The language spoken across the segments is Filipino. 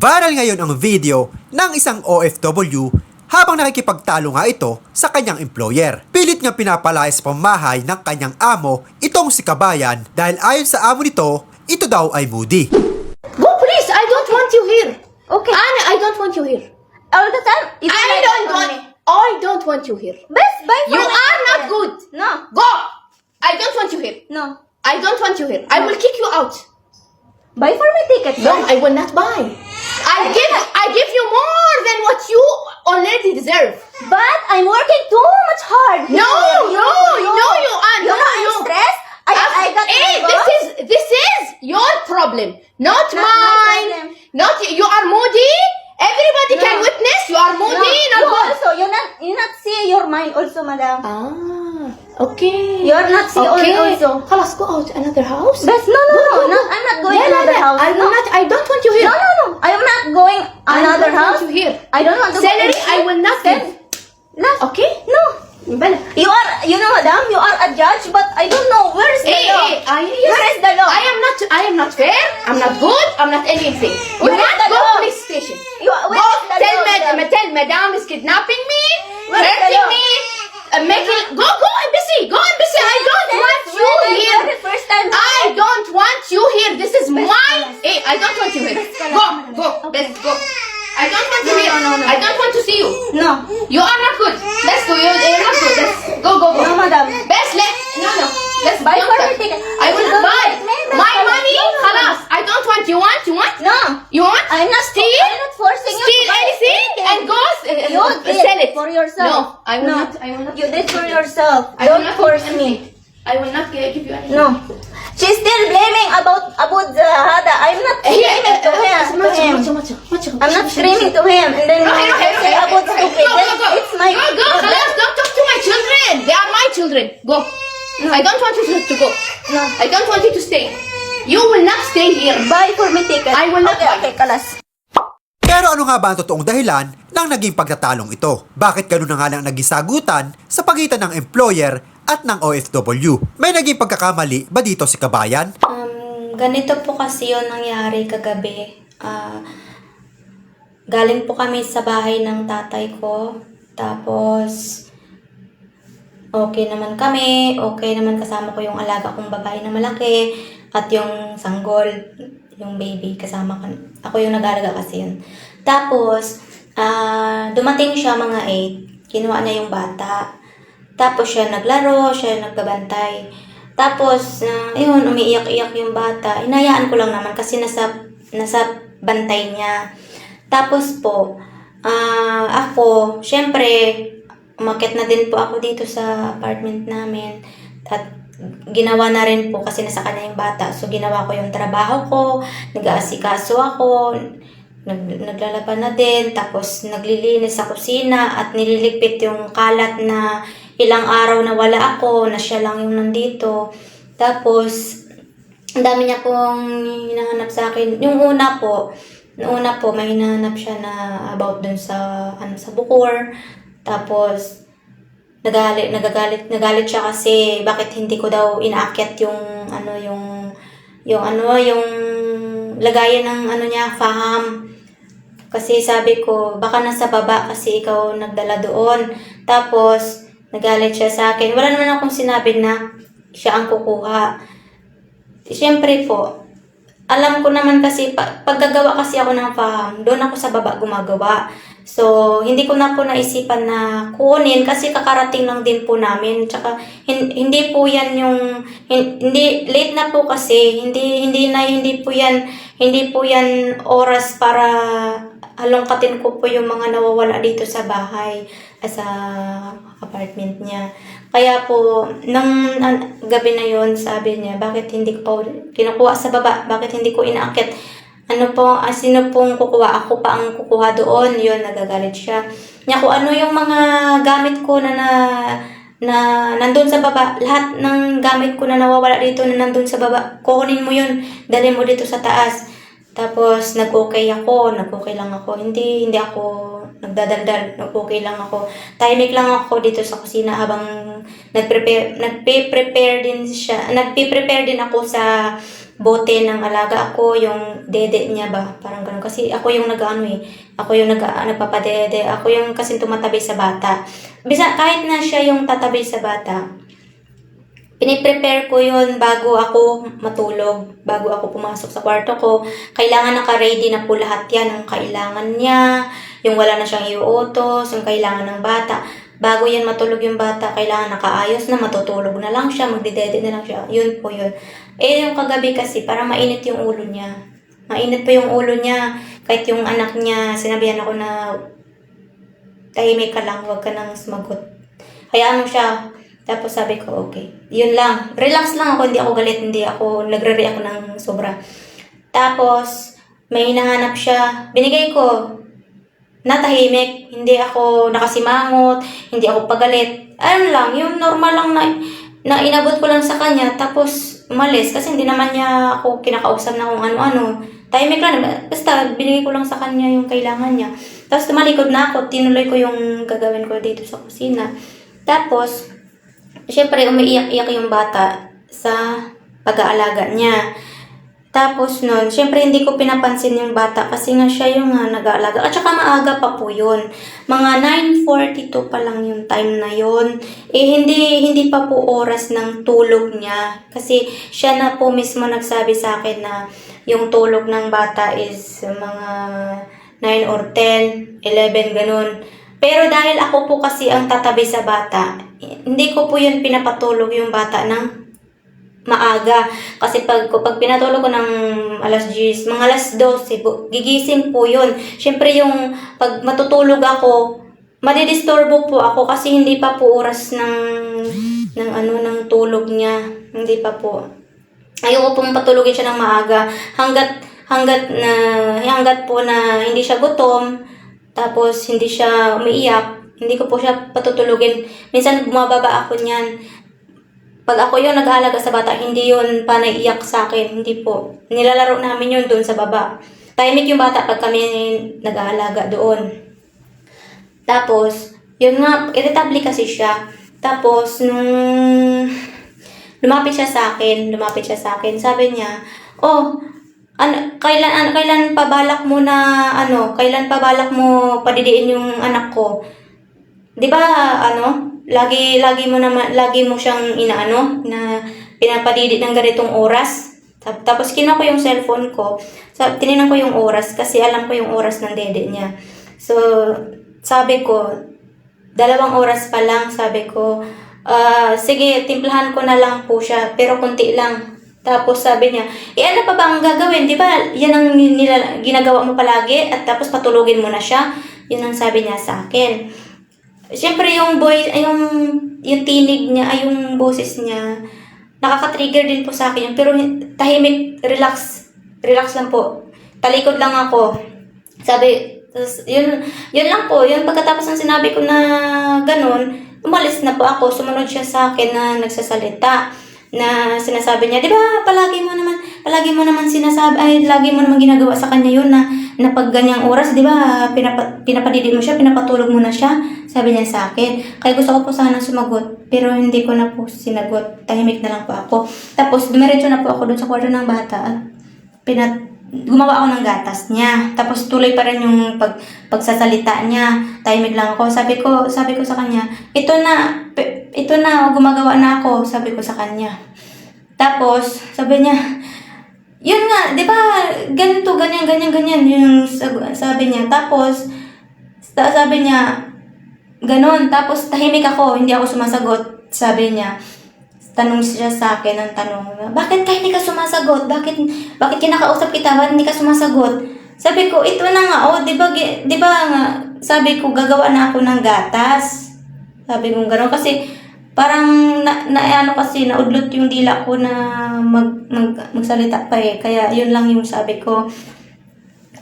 Viral ngayon ang video ng isang OFW habang nakikipagtalo nga ito sa kanyang employer. Pilit nga pinapalayas sa pamahay ng kanyang amo itong si Kabayan dahil ayon sa amo nito, ito daw ay moody. Go, please. I don't want you here. Okay. Anna, I don't want you here. All the time. I like don't want. only. I don't want you here. Best buy for You are not good. No. Go. I don't want you here. No. I don't want you here. I will kick you out. Buy for my ticket. No, I will not buy. I give. I give you more than what you already deserve. But I'm working too much hard. No, here. no, no, you are. You No, know you. I'm stressed. I, I got hey, this is this is your problem, not, Not mine. problem. Not you are moody. Everybody No. can witness you are moody. you not good. also, you not, you not see your mind also, madam. Ah, okay. You're not see okay. also. خلاص go out another house. Best, no, no, no, not, I'm not going لا, لا, another لا. house. I will no. not. I don't want you here. No, no, no. I am not going I another don't house. Want you here. I don't want to Salary, go. I will not Send- give. No. Okay. No. بلا. You are, you know, madam, you are a judge, but I don't know where is the Hey, law. hey, I, Where is the law? I am not. I am not fair. I'm not good. I'm not anything. You Where is want the go law? police station. You are, where Go is the tell law, madam. madam? Tell madam is kidnapping me, Where is the hurting law? me, uh, making. Go go embassy. Go embassy. I don't want you here. first time. I don't want you here. This is mine. Hey, I don't want you here. Go, go, let's go. I don't want to see you. No, no, no. I don't want to see you. No. You are not good. Let's go. You're, you're not good. Let's go, go, go. No, madam. Best let. No, no. Let's buy for her. I will not buy. My money. Halas. I don't want. You want? You want? No. You want? I'm not steal. I'm not forcing you. Steal anything and go uh, you uh, did sell it for yourself. No, I will no. not. I will not. You did for yourself. I don't force me. I will not give you anything. No. She's still blaming about about the Hada. I'm not screaming to him. To him. I'm not eh, eh, screaming to him. And then okay, okay, okay, about stupid. Go, go, go. It's my go, go. Khalas, don't talk to my children. They are my children. Go. No. I don't want you to go. No. I don't want you to stay. You will not stay here. Buy for me ticket. I will not okay, buy. Okay, kalas. Pero ano nga ba ang totoong dahilan ng naging pagtatalong ito? Bakit ganun na nga lang naging sagutan sa pagitan ng employer at ng OFW? May naging pagkakamali ba dito si Kabayan? Um, ganito po kasi yun nangyari kagabi. Ah, galing po kami sa bahay ng tatay ko. Tapos, okay naman kami. Okay naman kasama ko yung alaga kong babae na malaki. At yung sanggol, yung baby, kasama ko. Ako yung nag-alaga kasi yun. Tapos, ah, dumating siya mga 8. Kinuha niya yung bata. Tapos siya naglaro, siya nagbabantay. Tapos, uh, yun, umiiyak-iyak yung bata. Inayaan ko lang naman kasi nasa, nasa bantay niya. Tapos po, ah ako, syempre, umakit na din po ako dito sa apartment namin. At ginawa na rin po kasi nasa kanya yung bata. So, ginawa ko yung trabaho ko, nag-aasikaso ako, nag, naglalaban na din, tapos naglilinis sa kusina at nililigpit yung kalat na ilang araw na wala ako, na siya lang yung nandito. Tapos, ang dami niya pong hinahanap sa akin. Yung una po, yung una po, may hinahanap siya na about dun sa, ano, sa Bukor. Tapos, nagalit, nagagalit, nagalit siya kasi bakit hindi ko daw inaakyat yung, ano, yung, yung, ano, yung lagayan ng, ano niya, faham. Kasi sabi ko, baka nasa baba kasi ikaw nagdala doon. Tapos, nagalit siya sa akin. Wala naman akong sinabi na siya ang kukuha. Siyempre po, alam ko naman kasi, pag, paggagawa kasi ako ng faham, doon ako sa baba gumagawa. So, hindi ko na po naisipan na kunin kasi kakarating lang din po namin. Tsaka, hin- hindi po yan yung, hin- hindi, late na po kasi, hindi, hindi na, hindi po yan, hindi po yan oras para halongkatin ko po yung mga nawawala dito sa bahay, ah, sa apartment niya. Kaya po, nung an- gabi na yon sabi niya, bakit hindi ko kinukuha sa baba? Bakit hindi ko inaakit? Ano po, ah, sino pong kukuha? Ako pa ang kukuha doon. Yun, nagagalit siya. Niya kung ano yung mga gamit ko na na na nandun sa baba, lahat ng gamit ko na nawawala dito na nandun sa baba, kukunin mo yun, dali mo dito sa taas. Tapos, nag-okay ako, nag-okay lang ako. Hindi, hindi ako nagdadaldal, nag-okay lang ako. Tahimik lang ako dito sa kusina habang nagprepare, nagpe-prepare din siya, nagpe-prepare din ako sa bote ng alaga ako, yung dede niya ba, parang ganun. Kasi ako yung nag-ano eh, ako yung nag, nagpapadede, ako yung kasi tumatabi sa bata. Bisa, kahit na siya yung tatabi sa bata, Piniprepare ko yun bago ako matulog, bago ako pumasok sa kwarto ko. Kailangan naka-ready na po lahat yan, ang kailangan niya, yung wala na siyang iuutos, yung kailangan ng bata. Bago yan matulog yung bata, kailangan nakaayos na, matutulog na lang siya, magdidede na lang siya. Yun po yun. Eh, yung kagabi kasi, parang mainit yung ulo niya. Mainit pa yung ulo niya. Kahit yung anak niya, sinabihan ako na tahimik ka lang, huwag ka nang sumagot. Hayaan mo siya. Tapos sabi ko, okay. Yun lang. Relax lang ako, hindi ako galit, hindi ako nagre-react ng sobra. Tapos, may hinahanap siya. Binigay ko. Natahimik. Hindi ako nakasimangot. Hindi ako pagalit. Ano lang, yung normal lang na, na inabot ko lang sa kanya. Tapos, umalis. Kasi hindi naman niya ako kinakausap na kung ano-ano. Tahimik lang. Basta, binigay ko lang sa kanya yung kailangan niya. Tapos, tumalikod na ako. Tinuloy ko yung gagawin ko dito sa kusina. Tapos, Siyempre, umiiyak-iyak yung bata sa pag-aalaga niya. Tapos nun, siyempre hindi ko pinapansin yung bata kasi nga siya yung nga nag-aalaga. At saka maaga pa po yun. Mga 9.42 pa lang yung time na yun. Eh, hindi, hindi pa po oras ng tulog niya. Kasi siya na po mismo nagsabi sa akin na yung tulog ng bata is mga 9 or 10, 11, ganun. Pero dahil ako po kasi ang tatabi sa bata, hindi ko po yun pinapatulog yung bata ng maaga. Kasi pag, pag pinatulog ko ng alas 10, mga alas 12, bu- gigising po yun. Siyempre yung pag matutulog ako, madidisturbo po ako kasi hindi pa po oras ng, ng ano, ng tulog niya. Hindi pa po. Ayoko pong patulogin siya ng maaga hanggat hanggat na hanggat po na hindi siya gutom tapos hindi siya umiiyak hindi ko po siya patutulugin minsan bumababa ako niyan pag ako yung nag-aalaga sa bata hindi yun pa naiiyak sa akin hindi po nilalaro namin yun doon sa baba tahimik yung bata pag kami nag-aalaga doon tapos yun nga irritable kasi siya tapos nung lumapit siya sa akin, lumapit siya sa akin. Sabi niya, "Oh, ano, kailan ano, kailan pa balak mo na ano, kailan pa balak mo padidiin yung anak ko?" 'Di ba ano, lagi lagi mo naman lagi mo siyang inaano na pinapadidi ng ganitong oras. Tap- Tapos kinuha ko yung cellphone ko. Sa tiningnan ko yung oras kasi alam ko yung oras ng dede niya. So, sabi ko, dalawang oras pa lang, sabi ko, ah, sige, timplahan ko na lang po siya, pero kunti lang. Tapos sabi niya, eh ano pa ba ang gagawin? Di ba yan ang nila, ginagawa mo palagi at tapos patulugin mo na siya? Yun ang sabi niya sa akin. Siyempre yung boy, ay, yung, yung tinig niya, ay yung boses niya, nakaka-trigger din po sa akin yun. Pero tahimik, relax, relax lang po. Talikod lang ako. Sabi, tas, yun, yun lang po. Yun pagkatapos ng sinabi ko na ganun, umalis na po ako. Sumunod siya sa akin na nagsasalita na sinasabi niya, di ba, palagi mo naman, palagi mo naman sinasabi, ay, lagi mo naman ginagawa sa kanya yun na, na pag ganyang oras, di ba, pinapa, pinapadidi mo siya, pinapatulog mo na siya, sabi niya sa akin. Kaya gusto ko po sana sumagot, pero hindi ko na po sinagot, tahimik na lang po ako. Tapos, dumiretso na po ako dun sa kwarto ng bata, at pinat, gumawa ako ng gatas niya. Tapos tuloy pa rin yung pag, pagsasalita niya. Tahimik lang ako. Sabi ko, sabi ko sa kanya, ito na, ito na, gumagawa na ako, sabi ko sa kanya. Tapos, sabi niya, yun nga, di ba, ganito, ganyan, ganyan, ganyan, yung sabi niya. Tapos, sa- sabi niya, ganon. Tapos, tahimik ako, hindi ako sumasagot, sabi niya tanong siya sa akin ng tanong, bakit ka hindi ka sumasagot? Bakit, bakit kinakausap kita? Bakit hindi ka sumasagot? Sabi ko, ito na nga, oh, di ba, di ba nga, sabi ko, gagawa na ako ng gatas. Sabi ko gano'n, kasi parang na, na ano kasi, naudlot yung dila ko na mag, mag, magsalita pa eh. Kaya yun lang yung sabi ko.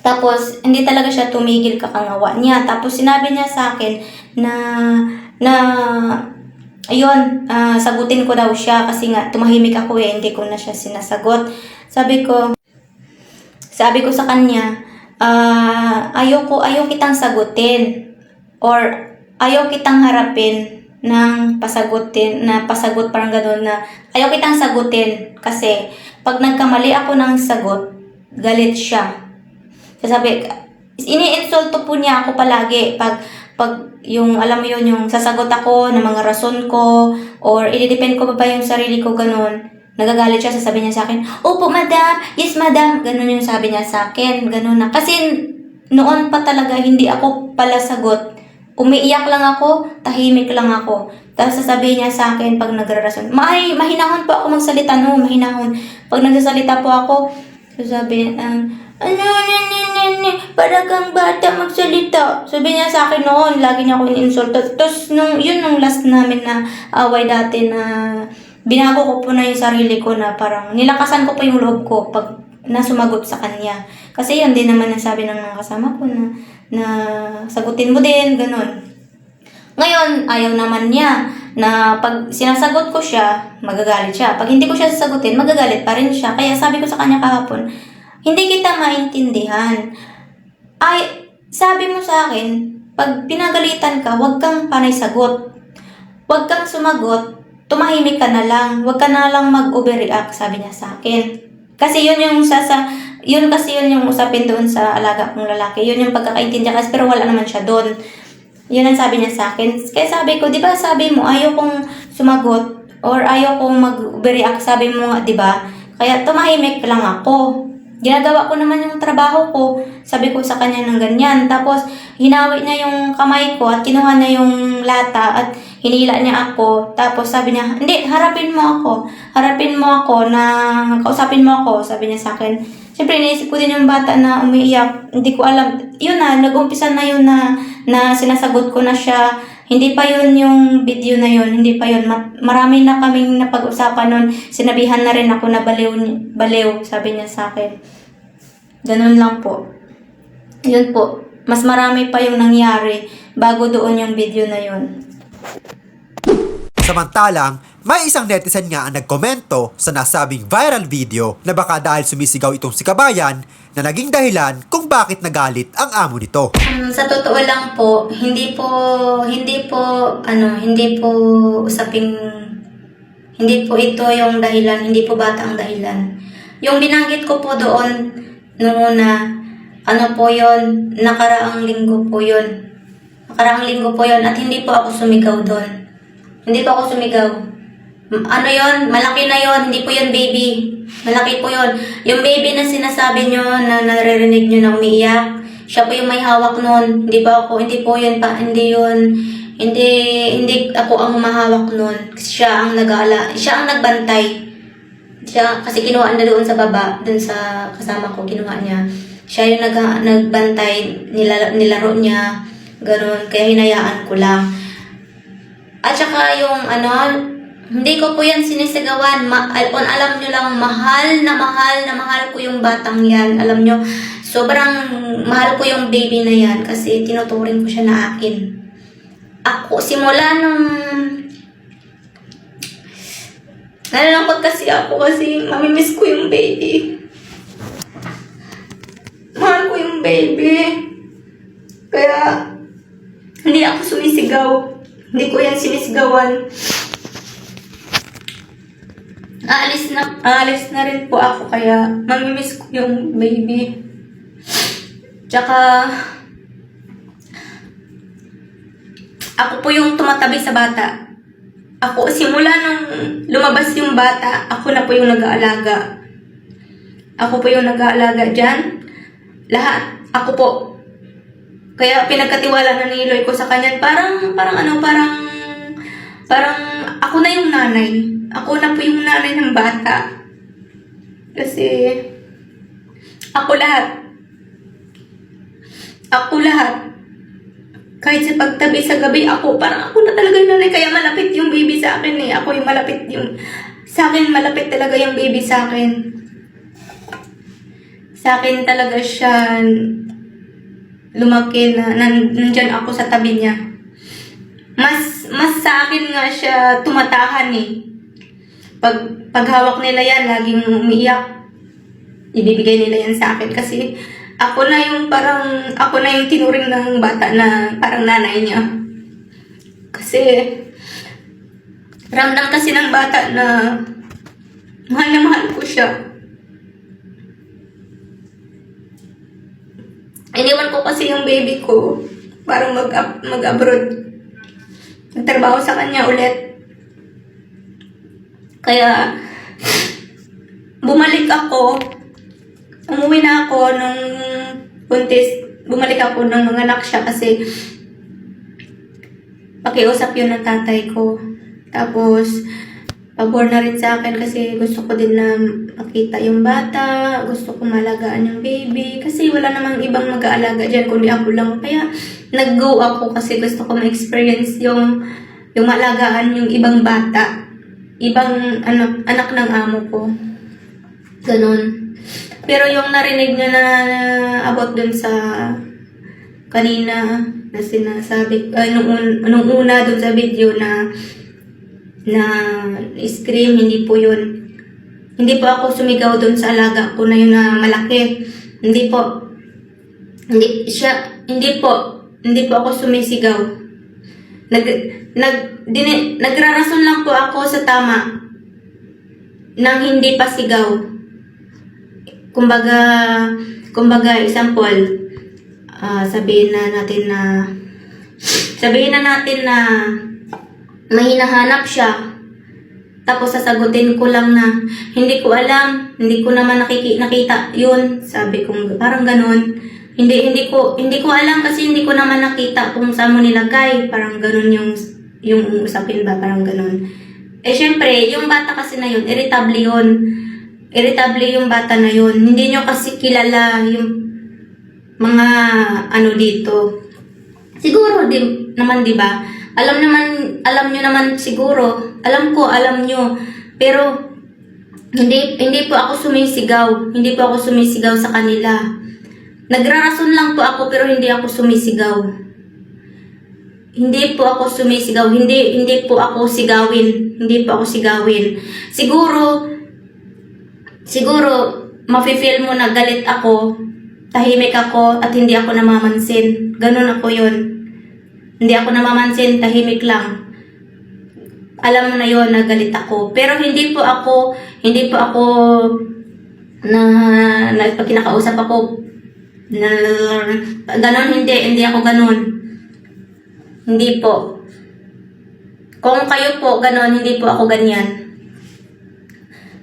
Tapos, hindi talaga siya tumigil kakangawa niya. Tapos, sinabi niya sa akin na, na, ayun, ah, sagutin ko daw siya kasi nga tumahimik ako eh, hindi ko na siya sinasagot. Sabi ko, sabi ko sa kanya, ah, ayaw ayaw kitang sagutin or ayaw kitang harapin ng pasagutin, na pasagot parang gano'n na ayaw kitang sagutin kasi pag nagkamali ako ng sagot, galit siya. Sasabi, ini-insulto po niya ako palagi pag pag yung alam mo yun yung sasagot ako ng mga rason ko or i-depend ko pa ba yung sarili ko ganun. Nagagalit siya sasabihin niya sa akin opo madam. Yes madam. Ganun yung sabi niya sa akin ganun na. Kasi noon pa talaga hindi ako pala sagot. Umiiyak lang ako tahimik lang ako. Tapos sasabihin niya sa akin pag nagrarason Mahi, mahinahon po ako magsalita. No mahinahon. Pag nagsasalita po ako sasabihin um, ano, ano, ano, para kang bata magsalita. Sabi niya sa akin noon, lagi niya ako ininsulto. Tapos, nung, yun nung last namin na away dati na binago ko po na yung sarili ko na parang nilakasan ko pa yung loob ko pag na sumagot sa kanya. Kasi yun din naman ang sabi ng mga kasama ko na, na sagutin mo din, ganun. Ngayon, ayaw naman niya na pag sinasagot ko siya, magagalit siya. Pag hindi ko siya sasagutin, magagalit pa rin siya. Kaya sabi ko sa kanya kahapon, hindi kita maintindihan. Ay, sabi mo sa akin, pag pinagalitan ka, huwag kang panay sagot. Huwag kang sumagot, tumahimik ka na lang. Huwag ka na lang mag-overreact, sabi niya sa akin. Kasi yun yung sasa, yun kasi yun yung usapin doon sa alaga kong lalaki. Yun yung pagkakaintindihan kasi pero wala naman siya doon. Yun ang sabi niya sa akin. Kaya sabi ko, di ba sabi mo, ayaw kong sumagot or ayaw kong mag-react. Sabi mo di ba? Kaya tumahimik lang ako. Ginagawa ko naman yung trabaho ko. Sabi ko sa kanya ng ganyan. Tapos, hinawi niya yung kamay ko at kinuha niya yung lata at hinila niya ako. Tapos sabi niya, hindi, harapin mo ako. Harapin mo ako na kausapin mo ako. Sabi niya sa akin. Siyempre, iniisip ko din yung bata na umiiyak. Hindi ko alam. Yun na, nag-umpisa na yun na, na sinasagot ko na siya. Hindi pa yun yung video na yun. Hindi pa yun. Ma- marami na kaming napag-usapan nun. Sinabihan na rin ako na baliw, baliw, sabi niya sa akin. Ganun lang po. Yun po. Mas marami pa yung nangyari bago doon yung video na yun. Samantalang, may isang netizen nga ang nagkomento sa nasabing viral video na baka dahil sumisigaw itong si Kabayan na naging dahilan kung bakit nagalit ang amo nito. Um, sa totoo lang po, hindi po, hindi po, ano, hindi po usaping, hindi po ito yung dahilan, hindi po bata ang dahilan. Yung binanggit ko po doon, nung una, ano po yon nakaraang linggo po yon Nakaraang linggo po yon at hindi po ako sumigaw doon. Hindi po ako sumigaw. Ano yon Malaki na yon Hindi po yon baby. Malaki po yon Yung baby na sinasabi nyo na naririnig nyo na umiiyak, siya po yung may hawak nun. Hindi ba ako, hindi po yun pa, hindi yun, hindi, hindi ako ang mahawak nun. Siya ang nag-aala, siya ang nagbantay. Siya, kasi kinuha na doon sa baba, doon sa kasama ko, kinuha niya. Siya yung nag, nagbantay, nila, nilaro niya, ganun, kaya hinayaan ko lang. At saka yung ano, hindi ko po yan sinisigawan. Ma- on, alam nyo lang, mahal na mahal na mahal ko yung batang yan. Alam nyo, sobrang mahal ko yung baby na yan kasi tinuturing ko siya na akin. Ako, simula nung... Nalalampot kasi ako kasi mamimiss ko yung baby. Mahal ko yung baby. Kaya, hindi ako sumisigaw. Hindi ko yan sinisigawan. Aalis na, aalis na rin po ako kaya mamimiss ko yung baby. Tsaka, ako po yung tumatabi sa bata. Ako, simula nung lumabas yung bata, ako na po yung nag-aalaga. Ako po yung nag-aalaga dyan. Lahat, ako po. Kaya pinagkatiwala na ni Eloy ko sa kanya, parang, parang ano, parang, parang ako na yung nanay. Ako na po yung nanay ng bata. Kasi, ako lahat. Ako lahat. Kahit sa pagtabi sa gabi, ako, parang ako na talaga yung nanay. Kaya malapit yung baby sa akin eh. Ako yung malapit yung, sa akin, malapit talaga yung baby sa akin. Sa akin talaga siya lumaki na, nan, nandyan ako sa tabi niya. Mas, mas sa akin nga siya tumatahan eh. Pag, paghawak nila yan, laging umiiyak. Ibibigay nila yan sa akin kasi ako na yung parang, ako na yung tinuring ng bata na parang nanay niya. Kasi, Ramdam kasi ng bata na mahal na mahal ko siya. Iniwan ko kasi yung baby ko. Parang mag mag-abroad. Nagtrabaho sa kanya ulit. Kaya, bumalik ako. Umuwi na ako nung buntis. Bumalik ako nung nanganak siya kasi pakiusap yun ng tatay ko. Tapos, pabor na rin sa akin kasi gusto ko din na makita yung bata, gusto ko malagaan yung baby, kasi wala namang ibang mag-aalaga dyan kundi ako lang. Kaya, nag-go ako kasi gusto ko ma-experience yung, yung malagaan yung ibang bata, ibang anak, anak ng amo ko. Ganon. Pero yung narinig niya na about dun sa kanina na sinasabi, ay, nung, un- nung una dun sa video na na scream, hindi po yun. Hindi po ako sumigaw dun sa alaga ko na yun na malaki. Hindi po. Hindi siya, hindi po. Hindi po ako sumisigaw. Nag, nag, dini, nagrarason lang po ako sa tama nang hindi pa sigaw. Kumbaga, kumbaga, example, ah sabihin na natin na, sabihin na natin na may hinahanap siya. Tapos sasagutin ko lang na, hindi ko alam, hindi ko naman nakiki, nakita yun. Sabi ko, parang ganun. Hindi, hindi ko, hindi ko alam kasi hindi ko naman nakita kung saan mo nilagay. Parang ganun yung, yung usapin ba, parang ganun. Eh, syempre, yung bata kasi na yun, irritable yun. Irritable yung bata na yun. Hindi nyo kasi kilala yung mga ano dito. Siguro di, naman 'di ba? Alam naman alam niyo naman siguro. Alam ko, alam niyo. Pero hindi hindi po ako sumisigaw. Hindi po ako sumisigaw sa kanila. Nagrarason lang po ako pero hindi ako sumisigaw. Hindi po ako sumisigaw. Hindi hindi po ako sigawin. Hindi po ako sigawin. Siguro siguro mafe-feel mo na galit ako tahimik ako at hindi ako namamansin. Ganun ako yun. Hindi ako namamansin, tahimik lang. Alam mo na yon na galit ako. Pero hindi po ako, hindi po ako na, na pag kinakausap ako, ganon hindi, hindi ako ganon. Hindi po. Kung kayo po ganon, hindi po ako ganyan.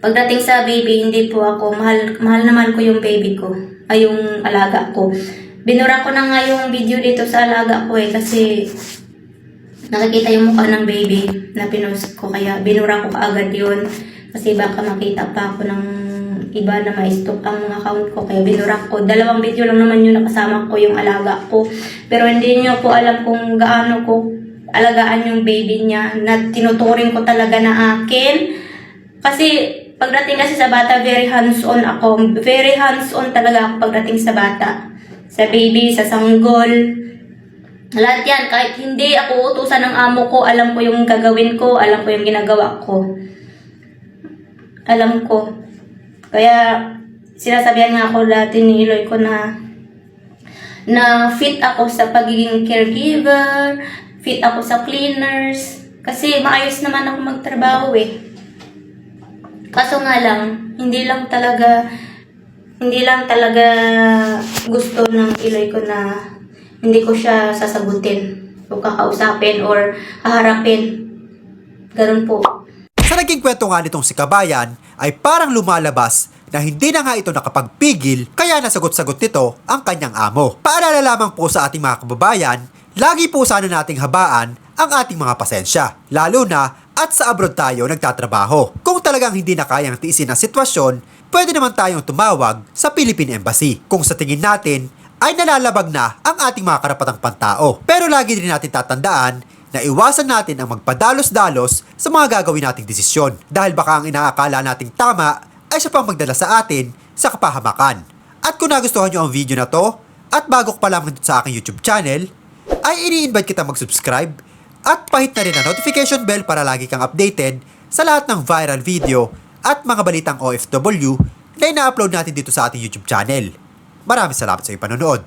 Pagdating sa baby, hindi po ako, mahal, mahal naman ko yung baby ko, ay yung alaga ko. Binura ko na nga yung video dito sa alaga ko eh, kasi nakikita yung mukha ng baby na pinost ko, kaya binura ko kaagad yun. Kasi baka makita pa ako ng iba na ma-stop ang account ko, kaya binura ko. Dalawang video lang naman yung nakasama ko yung alaga ko. Pero hindi nyo po alam kung gaano ko alagaan yung baby niya na tinuturing ko talaga na akin. Kasi pagdating kasi sa bata, very hands-on ako. Very hands-on talaga ako pagdating sa bata. Sa baby, sa sanggol. Lahat yan, kahit hindi ako utusan ng amo ko, alam ko yung gagawin ko, alam ko yung ginagawa ko. Alam ko. Kaya, sinasabihan nga ako dati ni Eloy ko na na fit ako sa pagiging caregiver, fit ako sa cleaners, kasi maayos naman ako magtrabaho eh. Kaso nga lang, hindi lang talaga, hindi lang talaga gusto ng Iloy ko na hindi ko siya sasagutin o kakausapin or haharapin. Ganun po. Naging kwento nga nitong si Kabayan ay parang lumalabas na hindi na nga ito nakapagpigil kaya nasagot-sagot nito ang kanyang amo. Paalala lamang po sa ating mga kababayan, lagi po sana nating habaan ang ating mga pasensya. Lalo na at sa abroad tayo nagtatrabaho. Kung talagang hindi na kayang tiisin ang sitwasyon, pwede naman tayong tumawag sa Philippine Embassy. Kung sa tingin natin ay nalalabag na ang ating mga karapatang pantao. Pero lagi din natin tatandaan na iwasan natin ang magpadalos-dalos sa mga gagawin nating desisyon dahil baka ang inaakala nating tama ay siya pang magdala sa atin sa kapahamakan. At kung nagustuhan nyo ang video na to at bago ka pa lamang sa aking YouTube channel, ay ini-invite kita mag-subscribe at pahit na rin ang notification bell para lagi kang updated sa lahat ng viral video at mga balitang OFW na ina-upload natin dito sa ating YouTube channel. Maraming salamat sa iyong panonood.